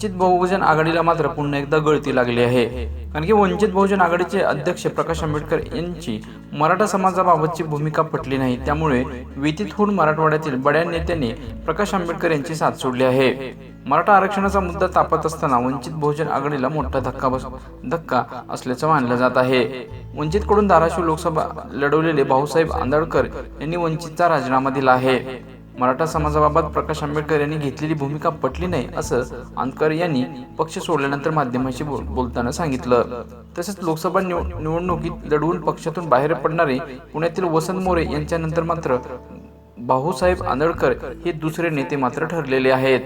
वंचित बहुजन आघाडीला मात्र पुन्हा एकदा गळती लागली आहे. कारण की वंचित बहुजन आघाडीचे अध्यक्ष प्रकाश आंबेडकर यांची मराठा समाजाबाबतची भूमिका पटली नाही. त्यामुळे व्यतीत होऊन मराठवाड्यातील बड्या नेत्यांनी प्रकाश आंबेडकर यांची साथ सोडली आहे. मराठा आरक्षणाचा मुद्दा तापत असताना वंचित बहुजन आघाडीला मोठा धक्का बस धक्का असल्याचं मानलं जात आहे. वंचितकडून धाराशिव लोकसभा लढवलेले भाऊसाहेब आंदळकर यांनी वंचितचा राजीनामा दिला आहे. मराठा समाजाबाबत प्रकाश आंबेडकर यांनी घेतलेली भूमिका पटली नाही असं आंदकर यांनी पक्ष सोडल्यानंतर माध्यमांशी बोल- बोलताना सांगितलं. तसेच लोकसभा निवडणुकीत लढवून पक्षातून बाहेर पडणारे पुण्यातील वसंत मोरे यांच्यानंतर मात्र भाऊसाहेब आंदळकर हे दुसरे नेते मात्र ठरलेले आहेत.